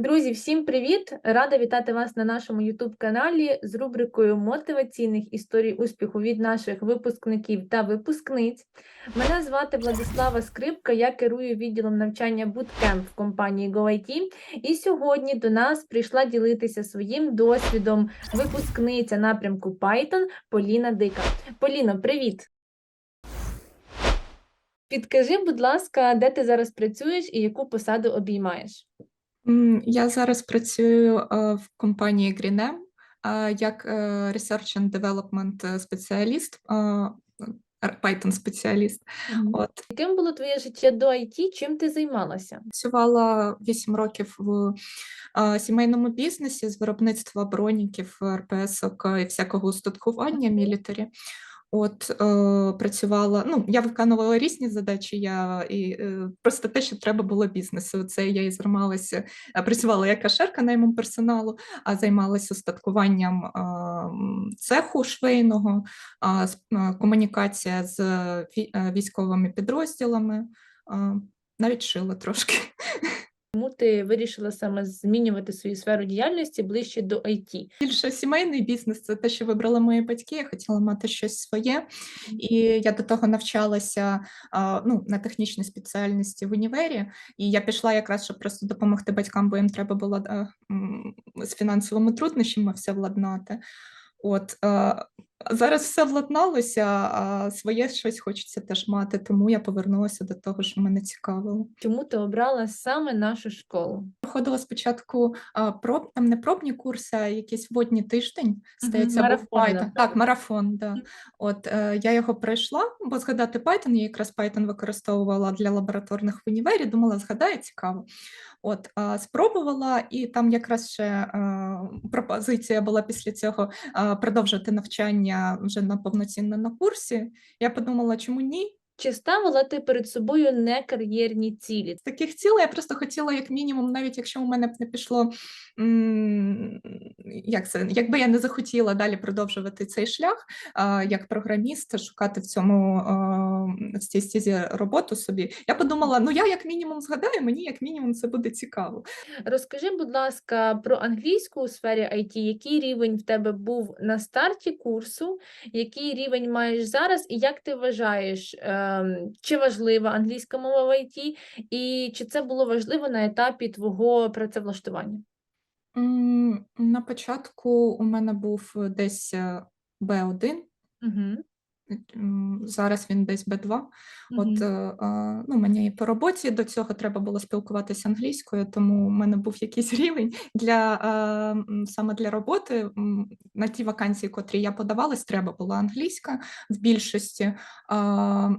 Друзі, всім привіт! Рада вітати вас на нашому youtube каналі з рубрикою мотиваційних історій успіху від наших випускників та випускниць. Мене звати Владислава Скрипка, я керую відділом навчання Bootcamp в компанії GoIT. І сьогодні до нас прийшла ділитися своїм досвідом випускниця напрямку Python Поліна Дика. Поліно, привіт! Підкажи, будь ласка, де ти зараз працюєш і яку посаду обіймаєш? Я зараз працюю в компанії Greenem е, як е, Research and Development спеціаліст, Python спеціаліст. От Яким було твоє життя до IT? Чим ти займалася? працювала 8 років в сімейному бізнесі з виробництва броніків, РПСок і всякого устаткування мілітарі. От е, працювала, ну я виконувала різні задачі. Я і е, просто те, що треба було бізнесу. Це я і займалася, е, працювала як кашерка наймом персоналу, а займалася устаткуванням е, цеху швейного, е, комунікація з е, військовими підрозділами. е, навіть шила трошки. Ти вирішила саме змінювати свою сферу діяльності ближче до IT? Більше сімейний бізнес це те, що вибрали мої батьки. Я хотіла мати щось своє, і я до того навчалася ну, на технічній спеціальності в універі. І я пішла якраз, щоб просто допомогти батькам, бо їм треба було з фінансовими труднощами все владнати. От зараз все владналося, а своє щось хочеться теж мати, тому я повернулася до того, що мене цікавило. Чому ти обрала саме нашу школу? Проходила спочатку а, проб, там не пробні курси, а якийсь водній тиждень, здається, був марафон, да. Python. Так, марафон, да. От е, я його пройшла, бо згадати Python, я якраз Python використовувала для лабораторних в універі, думала, згадаю, цікаво. От, а, спробувала, і там якраз ще е, пропозиція була після цього е, продовжити навчання вже на повноцінно на курсі. Я подумала, чому ні? Чи ставила ти перед собою некар'єрні цілі? таких цілей. Я просто хотіла, як мінімум, навіть якщо у мене б не пішло, як це, якби я не захотіла далі продовжувати цей шлях як програміст, шукати в цьому в цій стізі роботу собі. Я подумала: ну я як мінімум згадаю, мені як мінімум це буде цікаво. Розкажи, будь ласка, про англійську у сфері IT, який рівень в тебе був на старті курсу, який рівень маєш зараз, і як ти вважаєш, ем, чи важлива англійська мова в ІТ, і чи це було важливо на етапі твого працевлаштування? На початку у мене був десь е, B1, Угу. Зараз він десь B2. От, е, ну, мені і по роботі до цього треба було спілкуватися англійською, тому у мене був якийсь рівень для е, саме для роботи. На ті вакансії, котрі я подавалась, треба була англійська в більшості.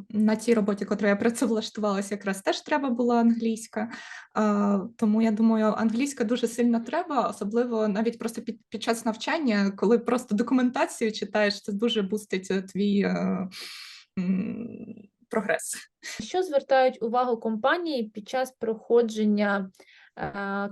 На тій роботі, котру я працевлаштувалася, якраз теж треба була англійська. Тому я думаю, англійська дуже сильно треба, особливо навіть просто під, під час навчання, коли просто документацію читаєш, це дуже бустить е, твій. Е, Прогрес. Що звертають увагу компанії під час проходження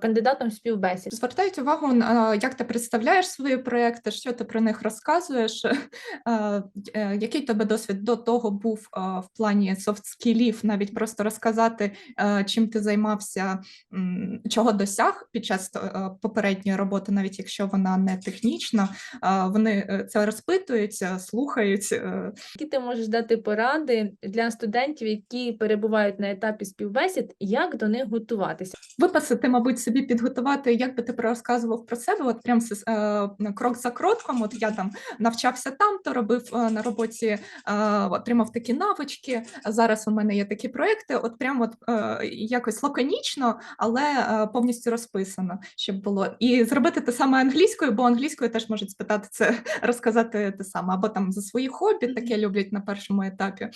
кандидатом співбесід? Звертають увагу на як ти представляєш свої проекти, що ти про них розказуєш, е, е, який тебе досвід до того був е, в плані софт-скілів, навіть просто розказати, е, чим ти займався, чого досяг під час е, попередньої роботи, навіть якщо вона не технічна. Е, Вони е, це розпитуються, слухають. е, Які ти можеш дати поради для студентів, які перебувають на етапі співбесід, як до них готуватися? Виписати, мабуть, собі підготувати, як би ти розказував про себе, от прям е, крок за кроком. От я там навчався там, то робив е, на роботі, е, отримав такі навички. Зараз у мене є такі проекти. От прям от е, якось лаконічно, але е, повністю розписано, щоб було. І зробити те саме англійською, бо англійською теж можуть спитати це, розказати те саме, або там за свої хобі, таке люблять на першому етапі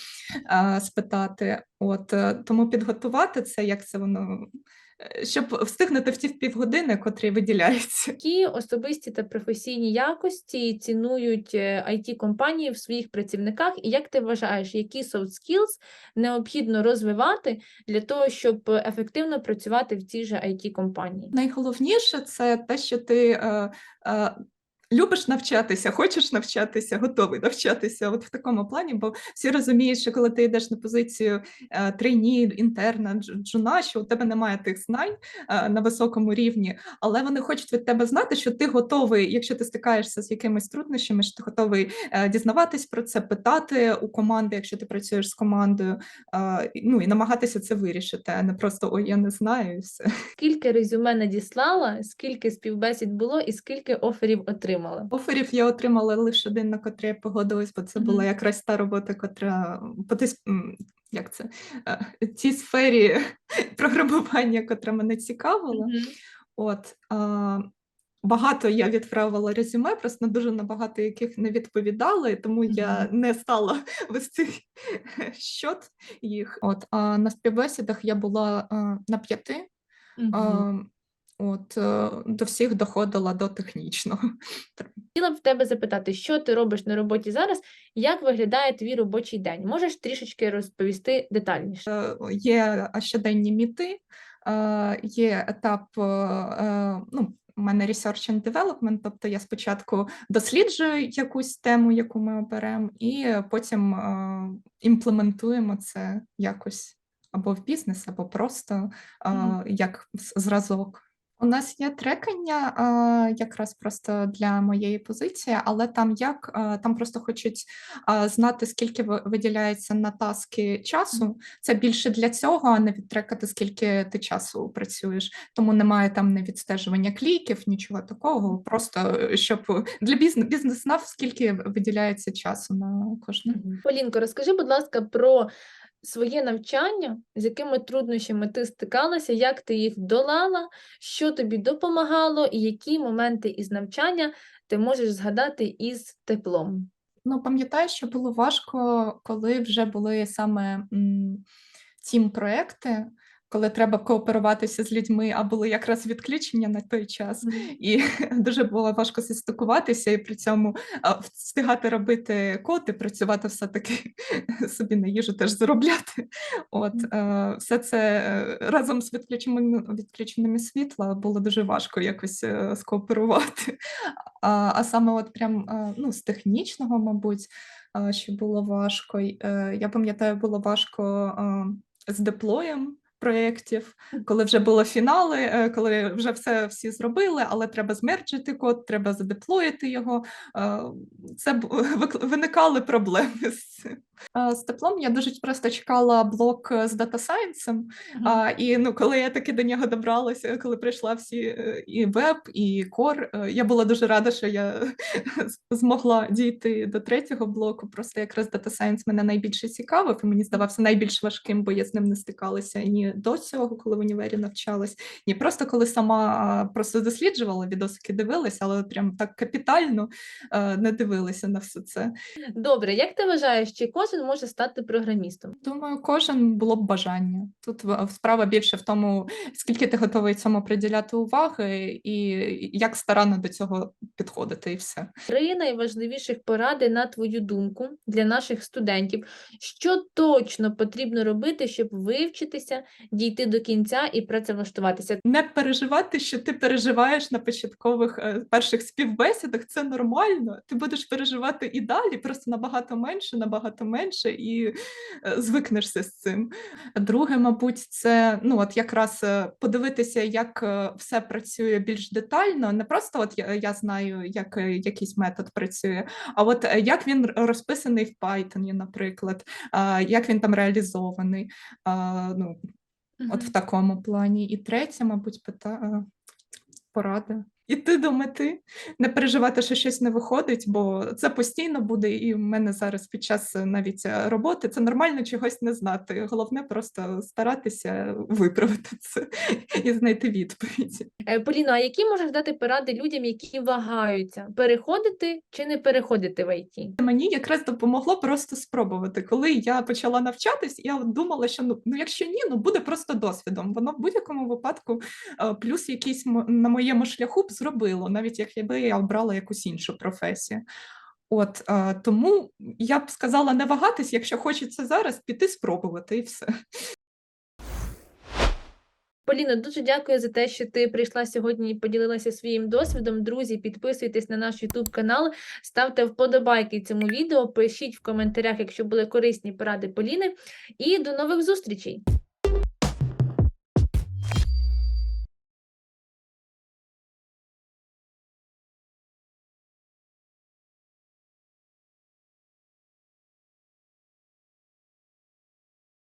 е, спитати. От е, тому підготувати це, як це воно щоб встигнути в ті півгодини, котрі виділяються. Які особисті та професійні якості цінують it компанії в своїх працівниках, і як ти вважаєш, які soft skills необхідно розвивати для того, щоб ефективно працювати в цій же it компанії? Найголовніше це те, що ти е, е, Любиш навчатися, хочеш навчатися, готовий навчатися. От в такому плані, бо всі розуміють, що коли ти йдеш на позицію е, трейні, інтерна, джуна, що у тебе немає тих знань е, на високому рівні, але вони хочуть від тебе знати, що ти готовий, якщо ти стикаєшся з якимись труднощами, що ти готовий е, дізнаватись про це, питати у команди, якщо ти працюєш з командою, ну і намагатися це вирішити, а не просто ой, я не знаю все. Скільки резюме надіслала, скільки співбесід було і скільки оферів отримала? Оферів я отримала лише один, на котрий я погодилась, бо це була Мгм. якраз та робота, котра по як це, е, сфері програмування, котра мене цікавила. Мгм. От а, багато я відправила резюме, просто дуже на багато яких не відповідали, тому я не стала вести щот їх. От а на співбесідах я була а, на п'яти. Мгм. А, От е, до всіх доходила до технічного. Хотіла б в тебе запитати, що ти робиш на роботі зараз, як виглядає твій робочий день? Можеш трішечки розповісти детальніше? Е, Є щоденні міти, е, є етап. е, е, Ну, у мене research and development, тобто я спочатку досліджую якусь тему, яку ми оберемо, і потім е, імплементуємо це якось або в бізнес, або просто е, Мгм. як зразок. У нас є трекання якраз просто для моєї позиції, але там як там просто хочуть знати, скільки виділяється на таски часу. Це більше для цього, а не відтрекати, скільки ти часу працюєш. Тому немає там не відстежування кліків, нічого такого. Просто е, щоб для бізнес бізнес знав, скільки виділяється часу на кожне. Полінко, розкажи, будь ласка, про своє навчання, з якими труднощами ти стикалася, як ти їх долала, що тобі допомагало, і які моменти із навчання ти можеш згадати із теплом. Ну, пам'ятаю, що було важко, коли вже були саме тім проекти, коли треба кооперуватися з людьми, а були якраз відключення на той час. І дуже було важко зістикуватися, і при цьому встигати робити код і працювати все-таки собі на їжу теж заробляти. От е, все це е, разом з відключеними, відключеними світла було дуже важко якось е, скооперувати. А, а саме, от прям ну, з технічного, мабуть, що було важко. Я пам'ятаю, було важко з деплоєм проєктів, коли вже було фінали, е, коли вже все всі зробили, але треба змерджити код, треба задеплоїти його. Е, Це виникали проблеми з цим. З теплом я дуже просто чекала блок е, з дата сайенсом. А, і ну, коли я таки до нього добралася, коли прийшла всі е, і веб, і кор, е, я була дуже рада, що я змогла дійти до третього блоку. Просто якраз Data Science мене найбільше цікавив, і мені здавався найбільш важким, бо я з ним не стикалася ні до цього, коли в універі навчалась, ні просто коли сама просто досліджувала, відосики дивилася, але прям так капітально не дивилася на все це. Добре, як ти вважаєш, чи кожен може стати програмістом? Думаю, кожен було б бажання. Тут справа більше в тому, скільки ти готовий цьому приділяти уваги, і як старанно до цього підходити, і все. Три найважливіших поради, на твою думку, для наших студентів, що точно потрібно робити, щоб вивчитися, дійти до кінця і працевлаштуватися. Не переживати, що ти переживаєш на початкових е, перших співбесідах, це нормально. Ти будеш переживати і далі, просто набагато менше, набагато менше, і е, звикнешся з цим. Друге, мабуть, це ну от якраз е, подивитися, як е, все працює більш детально. Не просто от я, я знаю, як якийсь метод працює, а от як він розписаний в Python, наприклад, як він там реалізований. Ну, От в такому плані. І третє, мабуть, пита... порада. Іти до мети, не переживати, що щось не виходить, бо це постійно буде, і в мене зараз під час е, навіть е, роботи це нормально чогось не знати. Головне просто старатися виправити це і знайти відповіді. Е, Поліно, а які можеш дати поради людям, які вагаються, переходити чи не переходити в ІТ? Мені якраз допомогло просто спробувати. Коли я почала навчатись, я думала, що ну, ну якщо ні, ну буде просто досвідом. Воно в будь-якому випадку плюс якийсь на моєму шляху зробило, навіть якби я обрала якусь іншу професію. От е, тому я б сказала не вагатись, якщо хочеться зараз, піти спробувати і все. Поліно, дуже дякую за те, що ти прийшла сьогодні і поділилася своїм досвідом. Друзі, підписуйтесь на наш YouTube канал, ставте вподобайки цьому відео, пишіть в коментарях, якщо були корисні поради Поліни. І до нових зустрічей!